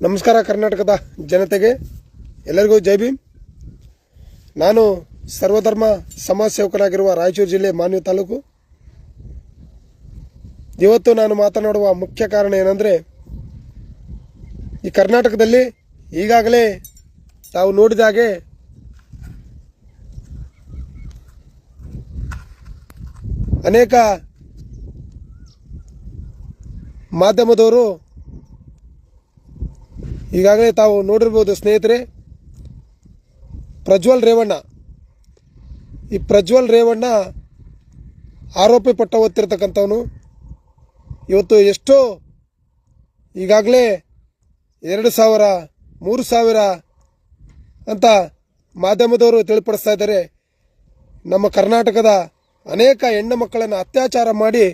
ನಮಸ್ಕಾರ ಕರ್ನಾಟಕದ ಜನತೆಗೆ. ಎಲ್ಲರಿಗೂ ಜೈ ಭೀಮ್. ನಾನು ಸರ್ವಧರ್ಮ ಸಮಾಜ ಸೇವಕನಾಗಿರುವ ರಾಯಚೂರು ಜಿಲ್ಲೆ ಮಾನ್ಯ ತಾಲೂಕು. ಇವತ್ತು ನಾನು ಮಾತನಾಡುವ ಮುಖ್ಯ ಕಾರಣ ಏನಂದರೆ, ಈ ಕರ್ನಾಟಕದಲ್ಲಿ ಈಗಾಗಲೇ ತಾವು ನೋಡಿದ ಹಾಗೆ ಅನೇಕ ಮಾಧ್ಯಮದವರು ಈಗಾಗಲೇ ತಾವು ನೋಡಿರ್ಬೋದು ಸ್ನೇಹಿತರೆ, ಪ್ರಜ್ವಲ್ ರೇವಣ್ಣ. ಈ ಪ್ರಜ್ವಲ್ ರೇವಣ್ಣ ಆರೋಪಿ ಪಟ್ಟ ಓದ್ತಿರ್ತಕ್ಕಂಥವನು ಇವತ್ತು ಎಷ್ಟೋ ಈಗಾಗಲೇ ಎರಡು ಸಾವಿರ, ಮೂರು ಸಾವಿರ ಅಂತ ಮಾಧ್ಯಮದವರು ತಿಳಿಪಡಿಸ್ತಾ ಇದ್ದಾರೆ. ನಮ್ಮ ಕರ್ನಾಟಕದ ಅನೇಕ ಹೆಣ್ಣು ಮಕ್ಕಳನ್ನು ಅತ್ಯಾಚಾರ ಮಾಡಿ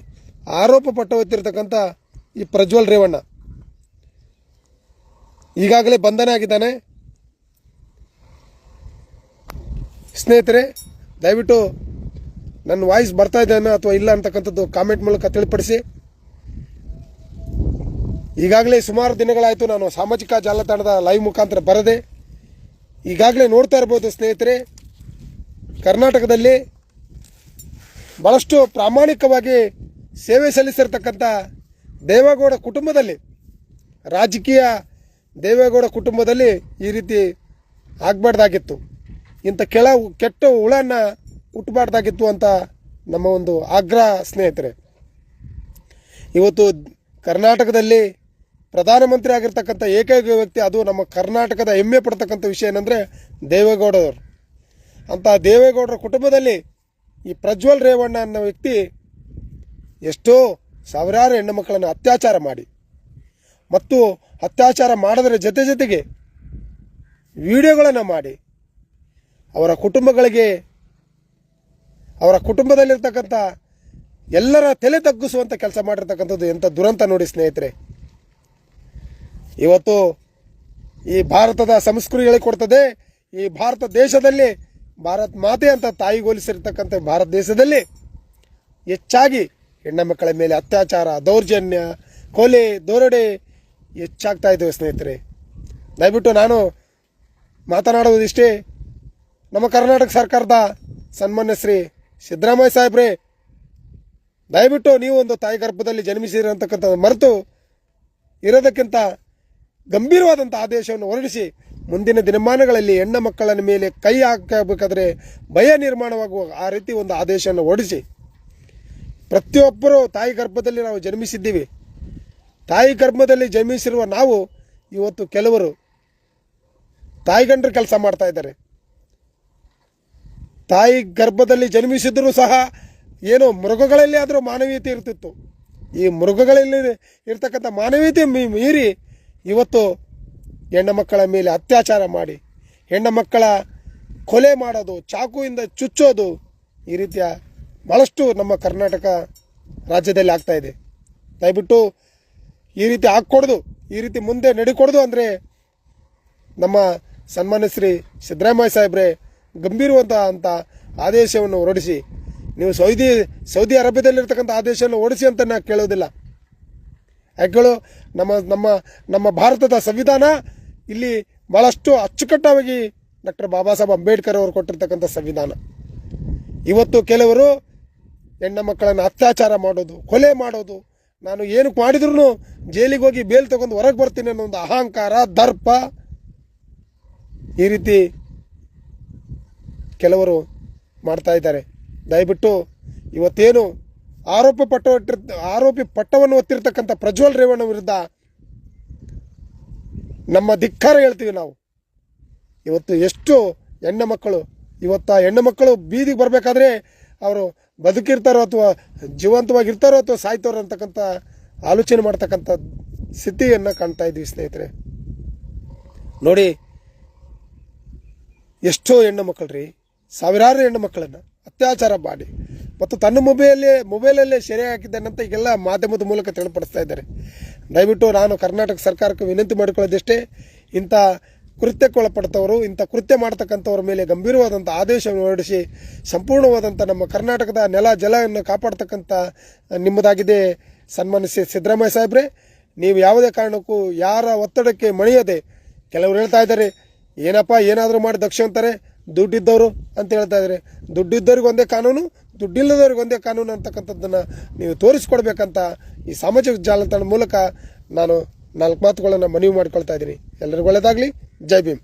ಆರೋಪ ಪಟ್ಟ ಓದ್ತಿರ್ತಕ್ಕಂಥ ಈ ಪ್ರಜ್ವಲ್ ರೇವಣ್ಣ. ಈಗಾಗಲೇ ಬಂಧನ ಆಗಿದ್ದಾನೆ. ಸ್ನೇಹಿತರೆ, ದಯವಿಟ್ಟು ನನ್ನ ವಾಯ್ಸ್ ಬರ್ತಾ ಇದ್ದಾನೆ ಅಥವಾ ಇಲ್ಲ ಅಂತಕ್ಕಂಥದ್ದು ಕಾಮೆಂಟ್ ಮೂಲಕ ತಿಳಿಪಡಿಸಿ. ಈಗಾಗಲೇ ಸುಮಾರು ದಿನಗಳಾಯಿತು ನಾನು ಸಾಮಾಜಿಕ ಜಾಲತಾಣದ ಲೈವ್ ಮುಖಾಂತರ ಬರದೆ, ಈಗಾಗಲೇ ನೋಡ್ತಾ ಇರ್ಬೋದು ಸ್ನೇಹಿತರೆ, ಕರ್ನಾಟಕದಲ್ಲಿ ಭಾಳಷ್ಟು ಪ್ರಾಮಾಣಿಕವಾಗಿ ಸೇವೆ ಸಲ್ಲಿಸಿರ್ತಕ್ಕಂಥ ದೇವೇಗೌಡ ಕುಟುಂಬದಲ್ಲಿ ರಾಜಕೀಯ ದೇವೇಗೌಡ ಕುಟುಂಬದಲ್ಲಿ ಈ ರೀತಿ ಆಗಬಾರ್ದಾಗಿತ್ತು. ಇಂಥ ಕೆಳ ಕೆಟ್ಟ ಹುಳನ್ನ ಹುಟ್ಟಬಾರ್ದಾಗಿತ್ತು ಅಂತ ನಮ್ಮ ಒಂದು ಆಗ್ರಹ ಸ್ನೇಹಿತರೆ. ಇವತ್ತು ಕರ್ನಾಟಕದಲ್ಲಿ ಪ್ರಧಾನಮಂತ್ರಿ ಆಗಿರ್ತಕ್ಕಂಥ ಏಕೈಕ ವ್ಯಕ್ತಿ, ಅದು ನಮ್ಮ ಕರ್ನಾಟಕದ ಹೆಮ್ಮೆ ಪಡ್ತಕ್ಕಂಥ ವಿಷಯ ಏನಂದರೆ ದೇವೇಗೌಡರು. ಅಂತ ದೇವೇಗೌಡರ ಕುಟುಂಬದಲ್ಲಿ ಈ ಪ್ರಜ್ವಲ್ ರೇವಣ್ಣ ಅನ್ನೋ ವ್ಯಕ್ತಿ ಎಷ್ಟೋ ಸಾವಿರಾರು ಹೆಣ್ಣು ಮಕ್ಕಳನ್ನು ಅತ್ಯಾಚಾರ ಮಾಡಿ. ಮತ್ತು ಅತ್ಯಾಚಾರ ಮಾಡೋದರ ಜೊತೆ ಜೊತೆಗೆ ವಿಡಿಯೋಗಳನ್ನು ಮಾಡಿ. ಅವರ ಕುಟುಂಬಗಳಿಗೆ, ಅವರ ಕುಟುಂಬದಲ್ಲಿರ್ತಕ್ಕಂಥ ಎಲ್ಲರ ತಲೆ ತಗ್ಗಿಸುವಂಥ ಕೆಲಸ ಮಾಡಿರ್ತಕ್ಕಂಥದ್ದು ಎಂಥ ದುರಂತ ನೋಡಿ ಸ್ನೇಹಿತರೆ. ಇವತ್ತು ಈ ಭಾರತದ ಸಂಸ್ಕೃತಿ ಹೇಳಿಕೊಡ್ತದೆ ಈ ಭಾರತ ದೇಶದಲ್ಲಿ ಭಾರತ್ ಮಾತೆ ಅಂತ ತಾಯಿಗೋಲಿಸಿರ್ತಕ್ಕಂಥ ಭಾರತ ದೇಶದಲ್ಲಿ ಹೆಚ್ಚಾಗಿ ಹೆಣ್ಣು ಮಕ್ಕಳ ಮೇಲೆ ಅತ್ಯಾಚಾರ, ದೌರ್ಜನ್ಯ, ಕೊಲೆ, ದೋರಡೆ ಹೆಚ್ಚಾಗ್ತಾ ಇದ್ದೇವೆ ಸ್ನೇಹಿತರೆ. ದಯವಿಟ್ಟು ನಾನು ಮಾತನಾಡುವುದಿಷ್ಟೇ ನಮ್ಮ ಕರ್ನಾಟಕ ಸರ್ಕಾರದ ಸನ್ಮಾನ್ಯ ಶ್ರೀ ಸಿದ್ದರಾಮಯ್ಯ ಸಾಹೇಬ್ರೆ, ದಯವಿಟ್ಟು ನೀವು ಒಂದು ತಾಯಿ ಗರ್ಭದಲ್ಲಿ ಜನ್ಮಿಸಿರತಕ್ಕಂಥದ್ದು ಮರೆತು ಇರೋದಕ್ಕಿಂತ ಗಂಭೀರವಾದಂಥ ಆದೇಶವನ್ನು ಹೊರಡಿಸಿ ಮುಂದಿನ ದಿನಮಾನಗಳಲ್ಲಿ ಹೆಣ್ಣು ಮಕ್ಕಳ ಮೇಲೆ ಕೈ ಹಾಕಬೇಕಾದ್ರೆ ಭಯ ನಿರ್ಮಾಣವಾಗುವ ಆ ರೀತಿ ಒಂದು ಆದೇಶವನ್ನು ಹೊರಡಿಸಿ. ಪ್ರತಿಯೊಬ್ಬರೂ ತಾಯಿ ಗರ್ಭದಲ್ಲಿ ನಾವು ಜನ್ಮಿಸಿದ್ದೀವಿ. ತಾಯಿ ಗರ್ಭದಲ್ಲಿ ಜನ್ಮಿಸಿರುವ ನಾವು ಇವತ್ತು ಕೆಲವರು ತಾಯಿಗಂಡ್ರ ಕೆಲಸ ಮಾಡ್ತಾ ಇದ್ದಾರೆ. ತಾಯಿ ಗರ್ಭದಲ್ಲಿ ಜನ್ಮಿಸಿದ್ರೂ ಸಹ ಏನೋ ಮೃಗಗಳಲ್ಲಿ ಆದರೂ ಮಾನವೀಯತೆ ಇರ್ತಿತ್ತು ಈ ಮೃಗಗಳಲ್ಲಿ ಇರ್ತಕ್ಕಂಥ ಮಾನವೀಯತೆ ಮೀರಿ ಇವತ್ತು ಹೆಣ್ಣು ಮಕ್ಕಳ ಮೇಲೆ ಅತ್ಯಾಚಾರ ಮಾಡಿ, ಹೆಣ್ಣು ಮಕ್ಕಳ ಕೊಲೆ ಮಾಡೋದು, ಚಾಕುವಿಂದ ಚುಚ್ಚೋದು ಈ ರೀತಿಯ ಭಾಳಷ್ಟು ನಮ್ಮ ಕರ್ನಾಟಕ ರಾಜ್ಯದಲ್ಲಿ ಆಗ್ತಾಯಿದೆ ದಯವಿಟ್ಟು ಈ ರೀತಿ ಹಾಕ್ಕೊಡ್ದು, ಈ ರೀತಿ ಮುಂದೆ ನಡಿಕೊಡ್ದು ಅಂದರೆ ನಮ್ಮ ಸನ್ಮಾನ್ಯ ಶ್ರೀ ಸಿದ್ದರಾಮಯ್ಯ ಸಾಹೇಬ್ರೆ ಗಂಭೀರವಂತಹ ಅಂತ ಆದೇಶವನ್ನು ಹೊರಡಿಸಿ, ನೀವು ಸೌದಿ ಸೌದಿ ಅರೇಬಿಯಾದಲ್ಲಿರ್ತಕ್ಕಂಥ ಆದೇಶವನ್ನು ಓಡಿಸಿ ಅಂತ ನಾನು ಕೇಳೋದಿಲ್ಲ. ಯಾಕೆಳು, ನಮ್ಮ ನಮ್ಮ ನಮ್ಮ ಭಾರತದ ಸಂವಿಧಾನ ಇಲ್ಲಿ ಭಾಳಷ್ಟು ಅಚ್ಚುಕಟ್ಟಾಗಿ ಡಾಕ್ಟರ್ ಬಾಬಾ ಸಾಹೇಬ್ ಅಂಬೇಡ್ಕರ್ ಅವರು ಕೊಟ್ಟಿರ್ತಕ್ಕಂಥ ಸಂವಿಧಾನ. ಇವತ್ತು ಕೆಲವರು ಹೆಣ್ಣು ಮಕ್ಕಳನ್ನು ಅತ್ಯಾಚಾರ ಮಾಡೋದು, ಕೊಲೆ ಮಾಡೋದು ನಾನು ಏನಕ್ಕೆ ಮಾಡಿದ್ರು ಜೈಲಿಗೆ ಹೋಗಿ ಬೇಲ್ ತಗೊಂಡು ಹೊರಗೆ ಬರ್ತೀನಿ ಅನ್ನೋ ಒಂದು ಅಹಂಕಾರ, ದರ್ಪ ಈ ರೀತಿ ಕೆಲವರು ಮಾಡ್ತಾ ಇದ್ದಾರೆ. ದಯವಿಟ್ಟು ಇವತ್ತೇನು ಆರೋಪ ಪಟ್ಟ ಆರೋಪಿ ಪಟ್ಟವನ್ನು ಹೊತ್ತಿರ್ತಕ್ಕಂಥ ಪ್ರಜ್ವಲ್ ರೇವಣ್ಣ ವಿರುದ್ಧ ನಮ್ಮ ಧಿಕ್ಕಾರ ಹೇಳ್ತೀವಿ ನಾವು. ಇವತ್ತು ಎಷ್ಟು ಹೆಣ್ಣು ಮಕ್ಕಳು, ಇವತ್ತು ಆ ಹೆಣ್ಣು ಮಕ್ಕಳು ಬೀದಿಗೆ ಬರಬೇಕಾದ್ರೆ ಅವರು ಬದುಕಿರ್ತಾರೋ ಅಥವಾ ಜೀವಂತವಾಗಿರ್ತಾರೋ ಅಥವಾ ಸಾಯ್ತಾರೋ ಅಂತಕ್ಕಂಥ ಆಲೋಚನೆ ಮಾಡ್ತಕ್ಕಂಥ ಸ್ಥಿತಿಯನ್ನು ಕಾಣ್ತಾ ಇದ್ವಿ ಸ್ನೇಹಿತರೆ. ನೋಡಿ, ಎಷ್ಟೋ ಹೆಣ್ಣು ಮಕ್ಕಳು ರೀ ಸಾವಿರಾರು ಹೆಣ್ಣು ಮಕ್ಕಳನ್ನು ಅತ್ಯಾಚಾರ ಮಾಡಿ ಮತ್ತು ತನ್ನ ಮೊಬೈಲೇ ಮೊಬೈಲಲ್ಲೇ ಸೆರೆ ಹಾಕಿದ್ದಾನಂತ ಈಗೆಲ್ಲ ಮಾಧ್ಯಮದ ಮೂಲಕ ತಿಳಿಪಡಿಸ್ತಾ ಇದ್ದಾರೆ. ದಯವಿಟ್ಟು ನಾನು ಕರ್ನಾಟಕ ಸರ್ಕಾರಕ್ಕೆ ವಿನಂತಿ ಮಾಡಿಕೊಳ್ಳೋದಿಷ್ಟೇ, ಇಂಥ ಕೃತ್ಯಕ್ಕೆ ಒಳಪಡ್ತವರು ಇಂಥ ಕೃತ್ಯ ಮಾಡ್ತಕ್ಕಂಥವ್ರ ಮೇಲೆ ಗಂಭೀರವಾದಂಥ ಆದೇಶವನ್ನು ಹೊರಡಿಸಿ ಸಂಪೂರ್ಣವಾದಂಥ ನಮ್ಮ ಕರ್ನಾಟಕದ ನೆಲ ಜಲವನ್ನು ಕಾಪಾಡ್ತಕ್ಕಂಥ ನಿಮ್ಮದಾಗಿದೆ. ಸನ್ಮಾನಿಸಿ ಸಿದ್ದರಾಮಯ್ಯ ಸಾಹೇಬ್ರೆ, ನೀವು ಯಾವುದೇ ಕಾರಣಕ್ಕೂ ಯಾರ ಒತ್ತಡಕ್ಕೆ ಮಣಿಯದೆ ಕೆಲವರು ಹೇಳ್ತಾ ಇದ್ದಾರೆ, ಏನಪ್ಪ, ಏನಾದರೂ ಮಾಡಿ ದಕ್ಷ ಅಂತಾರೆ, ದುಡ್ಡಿದ್ದವರು ಅಂತ ಹೇಳ್ತಾ ಇದ್ದಾರೆ. ದುಡ್ಡಿದ್ದವ್ರಿಗೆ ಒಂದೇ ಕಾನೂನು, ದುಡ್ಡಿಲ್ಲದವ್ರಿಗೆ ಒಂದೇ ಕಾನೂನು ಅಂತಕ್ಕಂಥದ್ದನ್ನು ನೀವು ತೋರಿಸ್ಕೊಡ್ಬೇಕಂತ ಈ ಸಾಮಾಜಿಕ ಜಾಲತಾಣ ಮೂಲಕ ನಾನು ನಾಲ್ಕು ಮಾತುಗಳನ್ನು ಮನವಿ ಮಾಡ್ಕೊಳ್ತಾ ಇದ್ದೀನಿ. ಎಲ್ಲರಿಗೂ ಒಳ್ಳೆಯದಾಗಲಿ. ಜೈ ಭೀಮ್.